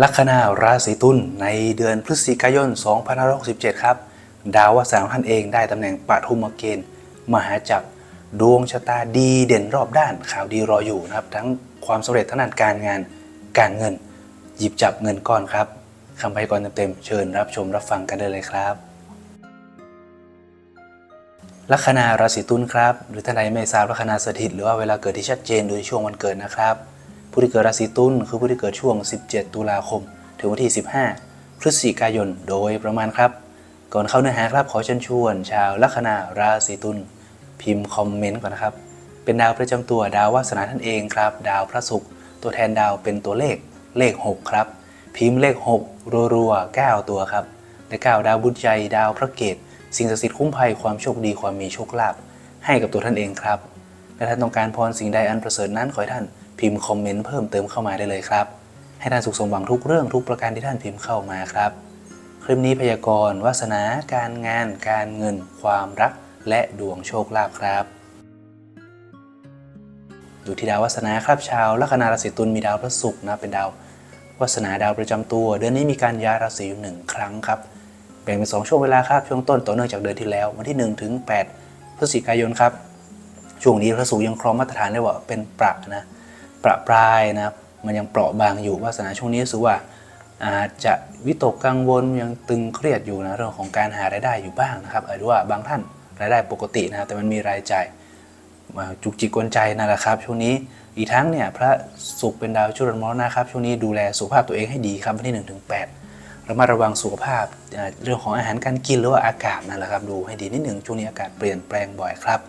ลัคนาราศีตุลในเดือนพฤศจิกายน 2567 ครับ ดาววัสนาของท่านเองได้ตำแหน่งปฐุมเกณฑ์มหาจักรดวงชะตาดีเด่นรอบด้านข่าวดีรออยู่นะครับ ทั้งความสำเร็จทางด้านการงานการเงิน หยิบจับเงินก้อนครับคำพยากรณ์เต็มๆเชิญรับชมรับฟังกันได้เลยครับ ลัคนาราศีตุลครับ หรือท่านใดไม่ทราบลัคนาสถิต หรือว่าเวลาเกิดที่ชัดเจนโดยช่วงวันเกิดนะครับ ผู้ที่เกิดราศีตุลคือผู้ที่เกิดช่วง 17 ตุลาคม ถึงวันที่ 15 พฤศจิกายนโดยประมาณครับ ก่อนเข้าเนื้อหาครับขอเชิญชวน ชาวลัคนาราศีตุลพิมพ์คอมเมนต์ก่อนนะครับ เป็นดาวประจำตัวดาววาสนาท่านเองครับ ดาวพระศุกร์ตัวแทนดาวเป็นตัวเลขเลข 6 ครับ พิมพ์เลข 6 รัวๆ9ตัวครับและ9ดาวบุญใจดาวพระเกตสิ่งศักดิ์สิทธิ์คุ้มภัยความโชคดีความมีโชคลาภให้กับตัวท่านเองครับและท่านต้องการพรสิ่งใดอันประเสริฐนั้นขอให้ท่าน พิมพ์คอมเมนต์เพิ่มเติมเข้ามาได้เลยครับ ให้ท่านสุขสมหวังทุกเรื่องทุกประการที่ท่านพิมพ์เข้ามาครับ คลิปนี้พยากรณ์วาสนา การงาน การเงิน ความรัก และดวงโชคลาภครับอยู่ที่ดาววาสนาครับชาวลัคนาราศีตุลมีดาวพระศุกร์นะเป็นดาววาสนาดาวประจำตัว เดือนนี้มีการย้ายราศีอยู่หนึ่งครั้งครับแบ่งเป็นสองช่วงเวลาครับช่วงต้นต่อเนื่องจากเดือนที่แล้ว วันที่1ถึง8พฤศจิกายนครับช่วงนี้พระศุกร์ยังครองมาตรฐานได้ว่าเป็นประนะ ประปรายนะครับ มันยังเปราะบางอยู่วาสนาช่วงนี้รู้สึกว่าอาจจะวิตกกังวลยังตึงเครียดอยู่นะเรื่องของการหารายได้อยู่บ้างนะครับหรือว่าบางท่านรายได้ปกตินะครับแต่มันมีรายจ่ายจุกจิกกวนใจนั่นแหละครับ ช่วงนี้อีกทั้งเนี่ยพระศุกร์เป็นดาวจุลมรณะครับช่วงนี้ดูแลสุขภาพตัวเองให้ดีครับวันที่1ถึง8ระมัดระวังสุขภาพเรื่องของอาหารการกินหรือว่าอากาศนั่นแหละครับดูให้ดีนิดหนึ่งช่วงนี้อากาศเปลี่ยนแปลงบ่อยครับ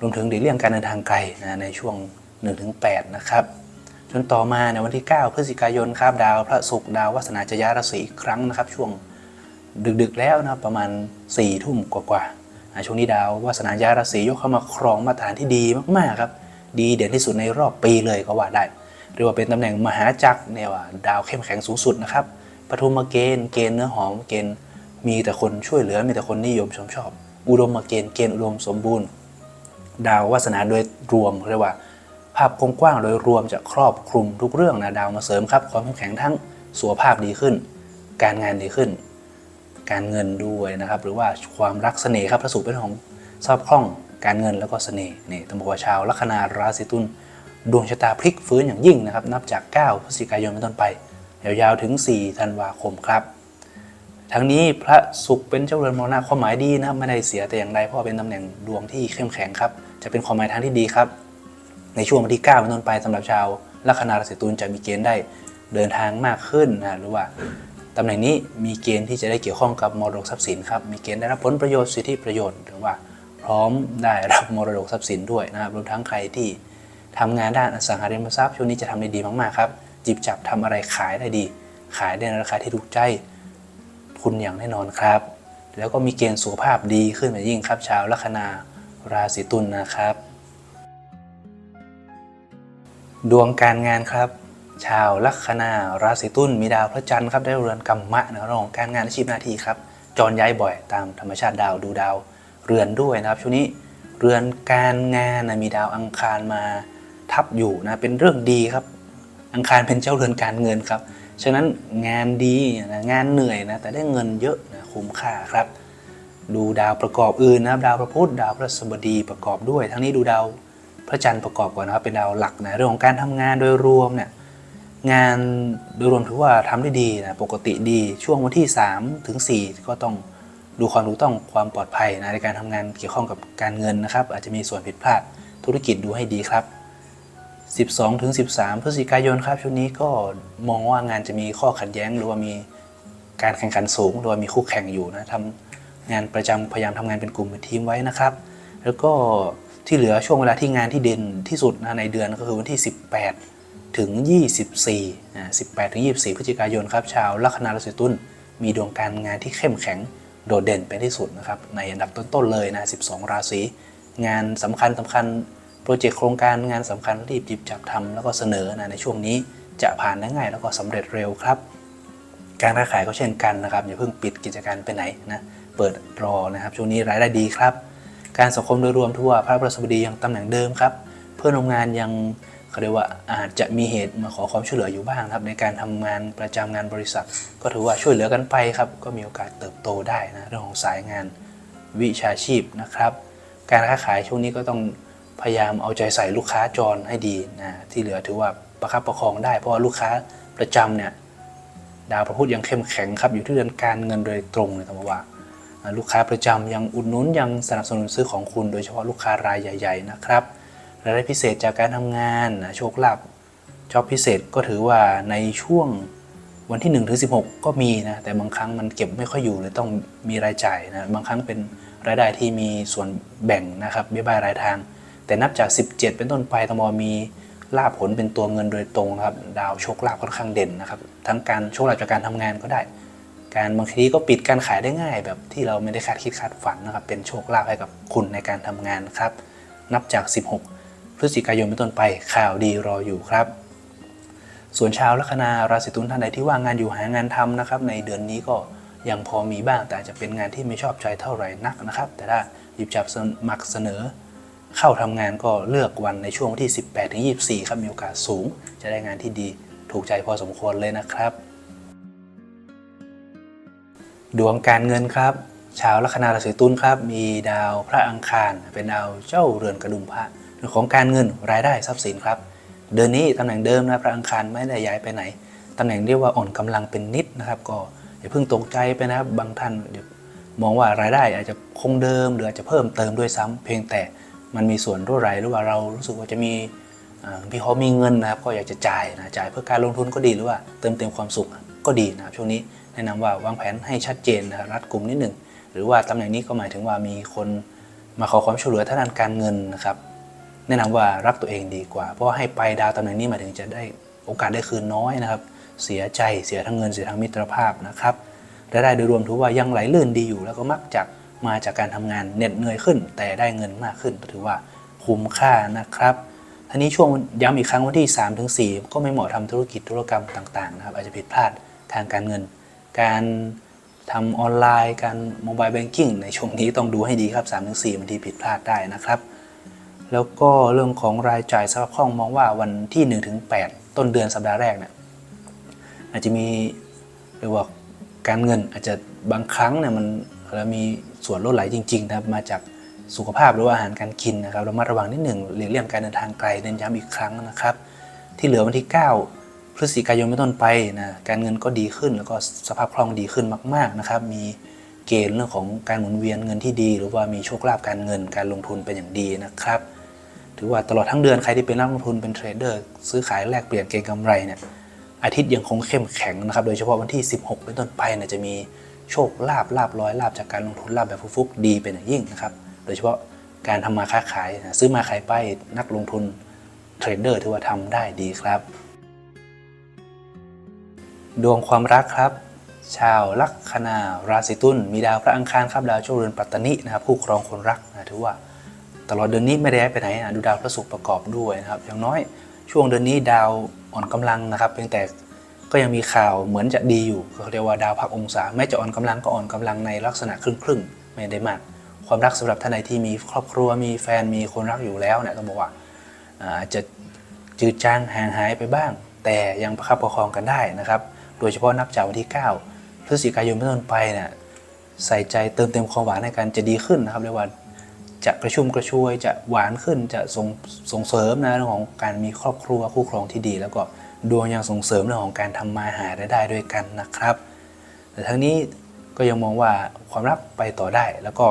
รวมถึงหลีเลี่ยงการเดินทางไกลนะในช่วง 1-8 นะครับ จนต่อมาในวันที่ 9 พฤศจิกายนครับดาวพระศุกร์ดาววัสนาจยายราศีอีกครั้งนะครับ ช่วงดึกๆแล้วนะครับประมาณ4ี่ทุ่มกว่าๆช่วงนี้ดาววัสนาย้ายราศียกเข้ามาครองมาตรฐานที่ดีมากๆครับ ดีเด่นที่สุดในรอบปีเลยก็ว่าได้เรียกว่าเป็นตำแหน่งมหาจักรเนี่ยว่าดาวเข้มแข็งสูงสุดนะครับปฐุมเกณฑ์เกณฑ์เนื้อหอมเกณฑ์มีแต่คนช่วยเหลือมีแต่คนนิยมชมชอบ อุดมเกณฑ์เกณฑ์อุดมสมบูรณ์ ดาววาสนาโดยรวมเรียกว่า ภาพกว้างๆโดยรวมจะครอบคลุมทุกเรื่องนะดาวมาเสริมครับความเข้มแข็งทั้งสุขภาพดีขึ้น การงานดีขึ้น การเงินด้วยนะครับ หรือว่าความรักเสน่ห์ครับพระศุเป็นของชอบคล่องการเงินแล้วก็เสน่ห์นี่ต้องบอกว่าชาวลัคนาราศีตุลดวงชะตาพลิกฟื้นอย่างยิ่งนะครับ นับจาก 9 พฤศจิกายนเป็นต้นไป ยาวๆถึง 4 ธันวาคมครับ ทั้งนี้พระศุกร์เป็นเจ้าเรือนมรณะความหมายดีนะไม่ได้เสียแต่อย่างใดเพราะเป็นตำแหน่งดวงที่เข้มแข็งครับ จะเป็นความหมายทางที่ดีครับ ในช่วงวันที่9เป็นต้นไปสำหรับชาวลัคนาราศีตุลจะมีเกณฑ์ได้เดินทางมากขึ้นนะหรือว่าตำแหน่งนี้มีเกณฑ์ที่จะได้เกี่ยวข้องกับมรดกทรัพย์สินครับมีเกณฑ์ได้รับผลประโยชน์สิทธิประโยชน์หรือว่าพร้อมได้รับมรดกทรัพย์สินด้วยนะครับรวมทั้งใครที่ทำงานด้านอสังหาริมทรัพย์ช่วงนี้จะทำได้ดีมากๆครับจิบจับทำอะไรขายได้ดี ขายได้ในราคาที่ถูกใจคุณอย่างแน่นอนครับ แล้วก็มีเกณฑ์สุขภาพดีขึ้นไปยิ่งครับ ชาวลัคนาราศีตุลนะครับ ดวงการงานครับ ชาวลัคนาราศีตุลมีดาวพระจันทร์ครับได้เรือนกรรมะนะครับองของการงานอาชีพหน้าที่ครับจรย้ายบ่อยตามธรรมชาติดาวดูดาวเรือนด้วยนะครับช่วงนี้เรือนการงานนะมีดาวอังคารมาทับอยู่นะเป็นเรื่องดีครับ อังคารเป็นเจ้าเรือนการเงินครับฉะนั้นงานดีนะงานเหนื่อยนะแต่ได้เงินเยอะนะคุ้มค่าครับ ดูดาวประกอบอื่นนะครับดาวพระพุธดาวพระศุบดีประกอบด้วย ทั้งนี้ดูดาว พระจันทร์ประกอบก่อนนะครับเป็นดาวหลักนะเรื่องของการทำงานโดยรวมเนี่ยงานโดยรวมถือว่าทำได้ดีนะปกติดีช่วงวันที่3ถึง4ก็ต้องดูความถูกต้องความปลอดภัยนะในการทำงานเกี่ยวข้องกับการเงินนะครับ อาจจะมีส่วนผิดพลาดธุรกิจดูให้ดีครับ 12ถึง13 พฤศจิกายนครับช่วงนี้ก็มองว่างานจะมีข้อขัดแย้ง หรือว่ามีการแข่งขันสูง หรือว่ามีคู่แข่งอยู่นะทำงานประจำพยายามทำงานเป็นกลุ่มเป็นทีมไว้นะครับ แล้วก็ ที่เหลือช่วงเวลาที่งานที่เด่นที่สุดนะในเดือนก็คือวันที่ 18 ถึง 24นะ18 ถึง 24 พฤศจิกายนครับ ชาวลัคนาราศีตุลมีดวงการงานที่เข้มแข็งโดดเด่นเป็นที่สุดนะครับ ในอันดับต้นๆเลยนะ 12 ราศี งานสำคัญสำคัญโปรเจกต์โครงการงานสำคัญรีบหยิบจับทำแล้วก็เสนอนะในช่วงนี้จะผ่านได้ง่ายแล้วก็สำเร็จเร็วครับ การค้าขายก็เช่นกันนะครับอย่าเพิ่งปิดกิจการไปไหนนะเปิดรอนะครับช่วงนี้รายได้ดีครับ การสังคมโดยรวมทั่วพระประสบดียังตำแหน่งเดิมครับ เพื่อนร่วมงานยังเขาเรียกว่าอาจจะมีเหตุมาขอความช่วยเหลืออยู่บ้างครับ ในการทำงานประจำงานบริษัท ก็ถือว่าช่วยเหลือกันไปครับ ก็มีโอกาสเติบโตได้นะเรื่องของสายงานวิชาชีพนะครับ การค้าขายช่วงนี้ก็ต้องพยายามเอาใจใส่ลูกค้าจรให้ดีนะที่เหลือถือว่าประคับประคองได้ เพราะว่าลูกค้าประจำเนี่ยดาวพระพุธยังเข้มแข็งครับอยู่ที่เรือนการเงินโดยตรงเลยต้งบว่า ลูกค้าประจำยังอุดหนุนยังสนับสนุนซื้อของคุณ โดยเฉพาะลูกค้ารายใหญ่ ๆ นะครับรายได้พิเศษจากการทำงานโชคลาภจ็อบพิเศษก็ถือว่าในช่วงวันที่1ถึง16 ก็มีนะแต่บางครั้งมันเก็บไม่ค่อยอยู่เลยต้องมีรายจ่ายนะบางครั้งเป็นรายได้ที่มีส่วนแบ่งนะครับเบี้ยบายรายทาง แต่นับจาก 17 เป็นต้นไปตมมีลาภผลเป็นตัวเงินโดยตรงครับดาวโชคลาภค่อนข้างเด่นนะครับทั้งการโชคลาภจากการทำงานก็ได้ การบางทีก็ปิดการขายได้ง่าย แบบที่เราไม่ได้คาดคิดคาดฝันนะครับ เป็นโชคลาภให้กับคุณในการทำงานครับ นับจาก 16 พฤศจิกายนเป็นต้นไปข่าวดีรออยู่ครับ ส่วนชาวลัคนาราศีตุลท่านใดที่ว่างงานอยู่หางานทำนะครับ ในเดือนนี้ก็ยังพอมีบ้างแต่จะเป็นงานที่ไม่ชอบใจเท่าไหร่นักนะครับ แต่ถ้าหยิบจับสมัครเสนอ เข้าทำงานก็เลือกวันในช่วงวันที่ 18ถึง24 ครับมีโอกาสสูง จะได้งานที่ดีถูกใจพอสมควรเลยนะครับ ดวงการเงินครับ ชาวลัคนาราศีตุลครับ มีดาวพระอังคาร เป็นดาวเจ้าเรือนกระดุมพระเรื่องของการเงินรายได้ทรัพย์สินครับ เดือนนี้ตำแหน่งเดิมนะพระอังคารไม่ได้ย้ายไปไหนตำแหน่งเรียกว่าอ่อนกำลังเป็นนิดนะครับ ก็อย่าเพิ่งตกใจไปนะครับบางท่านมองว่ารายได้อาจจะคงเดิมหรืออาจจะเพิ่มเติมด้วยซ้ำเพียงแต่มันมีส่วนรั่วไหลหรือว่าเรารู้สึกว่าจะมีพี่เขามีเงินนะครับก็อยากจะจ่ายนะจ่ายเพื่อการลงทุนก็ดีหรือว่าเติมเต็มความสุขก็ดีนะครับช่วงนี้ แนะนำว่าวางแผนให้ชัดเจนนะรัดกลุ่มนิดหนึ่งหรือว่าตำแหน่งนี้ก็หมายถึงว่ามีคนมาขอความช่วยเหลือทางด้านการเงินนะครับแนะนำว่ารักตัวเองดีกว่า เพราะให้ไปดาวตำแหน่งนี้หมายถึงจะได้โอกาสได้คืนน้อยนะครับ เสียใจเสียทั้งเงินเสียทั้งมิตรภาพนะครับรายได้โดยรวมถือว่ายังไหลลื่นดีอยู่ แล้วก็มักจะมาจากการทำงานเหน็ดเหนื่อยขึ้น แต่ได้เงินมากขึ้นก็ถือว่าคุ้มค่านะครับทีนี้ช่วงย้ำอีกครั้งวันที่3ถึง4ก็ไม่เหมาะทำธุรกิจธุรกรรมต่างๆนะครับอาจจะผิดพลาดทางการเงิน การทำออนไลน์ การโมบายแบงกิ้งในช่วงนี้ต้องดูให้ดีครับ3ถึง4บางทีผิดพลาดได้นะครับ แล้วก็เรื่องของรายจ่ายสภาพคล่องมองว่าวันที่1ถึง8ต้นเดือนสัปดาห์แรกเนี่ยอาจจะมีเรียกว่าการเงินอาจจะบางครั้งเนี่ยมันแล้วมีส่วนลดไหลจริงๆนะครับมาจากสุขภาพหรือว่าอาหารการกินนะครับเรามาระวังนิดหนึ่งหลีกเลี่ยงการเดินทางไกลเน้นย้ำอีกครั้งนะครับ ที่เหลือวันที่ 9 พฤศจิกายนเป็นต้นไปนะการเงินก็ดีขึ้นแล้วก็สภาพคล่องดีขึ้นมากๆนะครับ มีเกณฑ์เรื่องของการหมุนเวียนเงินที่ดี หรือว่ามีโชคลาภการเงินการลงทุนเป็นอย่างดีนะครับ ถือว่าตลอดทั้งเดือนใครที่เป็นนักลงทุนเป็นเทรดเดอร์ซื้อขายแลกเปลี่ยนเก็งกำไรเนี่ยอาทิตย์ยังคงเข้มแข็งนะครับ โดยเฉพาะวันที่ 16 เป็นต้นไปเนี่ยจะมีโชคลาภลาบร้อยลาบจากการลงทุนลาบแบบฟุกๆดีเป็นอย่างยิ่งนะครับ โดยเฉพาะการทำมาค้าขาย ซื้อมาขายไปนักลงทุนเทรดเดอร์ถือว่าทำได้ดีครับ ดวงความรักครับ ชาวลัคนาราศีตุลมีดาวพระอังคารครับดาวโชคเรือนปัตตนินะครับคู่ครองคนรักนะถือว่า ตลอดเดือนนี้ไม่ได้ย้ายไปไหนนะดูดาวพระศุกร์ประกอบด้วยนะครับ อย่างน้อยช่วงเดือนนี้ดาวอ่อนกำลังนะครับเพียงแต่ก็ยังมีข่าวเหมือนจะดีอยู่เขาเรียกว่าดาวพักองศาแม้จะอ่อนกำลังก็อ่อนกำลังในลักษณะครึ่งครึ่งๆไม่ได้มาก ความรักสำหรับท่านใดที่มีครอบครัวมีแฟนมีคนรักอยู่แล้วเนี่ยต้องบอกว่าอ่าอาจจะจืดจางห่างหายไปบ้าง แต่ยังประคับประคองกันได้นะครับ โดยเฉพาะนับจากวันที่ 9 พฤศจิกายนเป็นต้นไปเนี่ยใส่ใจเติมเต็มความหวานให้กันจะดีขึ้นนะครับเรียกว่าจะกระชุ่มกระชวยจะหวานขึ้นจะส่งส่งเสริมนะเรื่องของการมีครอบครัวคู่ครองที่ดี แล้วก็ดวงยังส่งเสริมเรื่องของการทำมาหารายได้ด้วยกันนะครับ แต่ทั้งนี้ก็ยังมองว่าความรักไปต่อได้ แล้วก็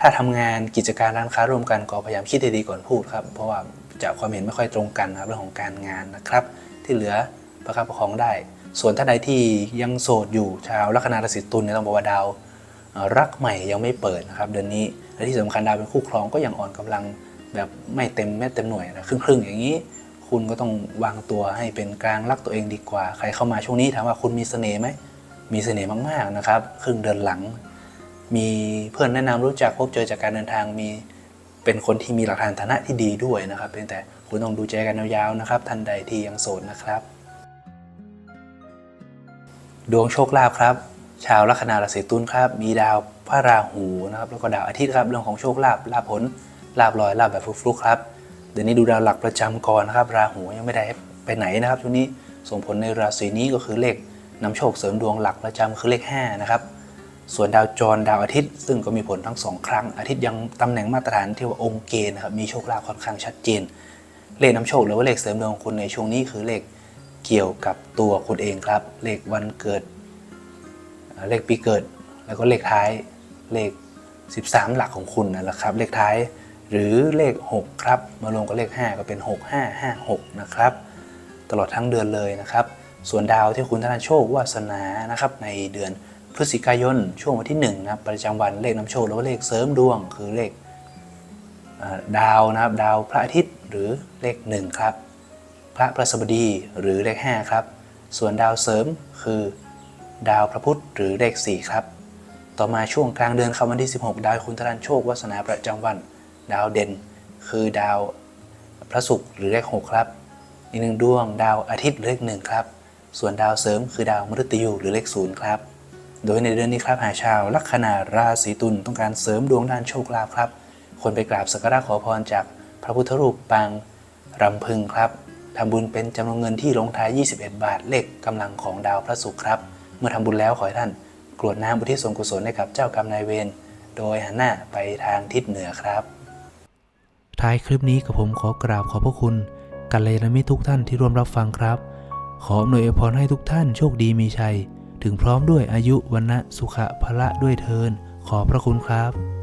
ถ้าทำงานกิจการร้านค้าร่วมกันก็พยายามคิดให้ดีก่อนพูดครับ เพราะว่าจะความเห็นไม่ค่อยตรงกันนะครับเรื่องของการงานนะครับ ที่เหลือประคับประคองได้ ส่วนท่านใดที่ยังโสดอยู่ชาวลัคนาราศีตุลเนี่ยต้องบอกว่าดาวรักใหม่ยังไม่เปิดนะครับเดือนนี้และที่สำคัญดาวเป็นคู่ครองก็ยังอ่อนกำลังแบบไม่เต็มแม้เต็มหน่วยนะครึ่งครึ่งๆอย่างนี้ คุณก็ต้องวางตัวให้เป็นกลางรักตัวเองดีกว่า ใครเข้ามาช่วงนี้ถามว่าคุณมีเสน่ห์ไหมมีเสน่ห์มากๆนะครับ ครึ่งเดือนหลัง มีเพื่อนแนะนำรู้จักพบเจอจากการเดินทางมีเป็นคนที่มีหลักฐานฐานะที่ดีด้วยนะครับเพียงแต่คุณต้องดูใจกันยาวๆนะครับ ท่านใดที่ยังโสดนะครับ ดวงโชคลาภครับ ชาวลัคนาราศีตุลครับ มีดาวพระราหูนะครับแล้วก็ดาวอาทิตย์ครับเรื่องของโชคลาภลาภผลลาภลอยลาภแบบฟลุกๆครับเดี๋ยวนี้ดูดาวหลักประจำก่อนนะครับ ราหูยังไม่ได้ไปไหนนะครับช่วงนี้ส่งผลในราศีนี้ก็คือเลขนำโชคเสริมดวงหลักประจำคือเลข5นะครับส่วนดาวจรดาวอาทิตย์ ซึ่งก็มีผลทั้งสองครั้ง อาทิตย์ยังตำแหน่งมาตรฐานที่ว่าองค์เกณฑ์นะครับมีโชคลาภค่อนข้างชัดเจน เลขนำโชคหรือว่าเลขเสริมดวงของคุณในช่วงนี้คือเลข เกี่ยวกับตัวคุณเองครับ เลขวันเกิด เลขปีเกิด แล้วก็เลขท้าย เลข 13 หลักของคุณนั่นแหละครับ เลขท้ายหรือเลข 6 ครับ มารวมกับเลข 5 ก็เป็น 6556 นะครับ ตลอดทั้งเดือนเลยนะครับ ส่วนดาวที่คุณธนาโชควาสนานะครับ ในเดือนพฤศจิกายน ช่วงวันที่ 1 นะครับ ประจำวันเลขนำโชคหรือว่าเลขเสริมดวง คือเลขดาวนะครับ ดาวพระอาทิตย์หรือเลข 1 ครับ พระพระสบดีหรือเลข 5 ครับ ส่วนดาวเสริมคือ ดาวพระพุธหรือเลข 4 ครับ ต่อมาช่วงกลางเดือนครับวันที่ 16 ดาวคุณธนันโชควาสนาประจำวัน ดาวเด่น คือดาวพระศุกร์หรือเลข 6 ครับ อีกหนึ่งดวงดาวอาทิตย์หรือเลข1ครับ ส่วนดาวเสริมคือดาวมฤตยูหรือเลข0ครับ โดยในเดือนนี้ครับหาชาวลัคนาราศีตุลต้องการเสริมดวงด้านโชคลาภครับควรไปกราบสักการะขอพรจากพระพุทธรูปปางรำพึงครับ ทำบุญเป็นจำนวนเงินที่ลงท้าย 21 บาท เลขกำลังของดาวพระศุกร์ครับ เมื่อทำบุญแล้วขอให้ท่านกรวดน้ำอุทิศส่วนกุศลให้กับเจ้ากรรมนายเวร โดยหันหน้าไปทางทิศเหนือครับ ท้ายคลิปนี้กับผมขอกราบขอบพระคุณกัลยาณมิตรทุกท่านที่ร่วมรับฟังครับ ขออำนวยอวยพรให้ทุกท่านโชคดีมีชัย ถึงพร้อมด้วยอายุวันนะสุขะพละด้วยเทินขอพระคุณครับ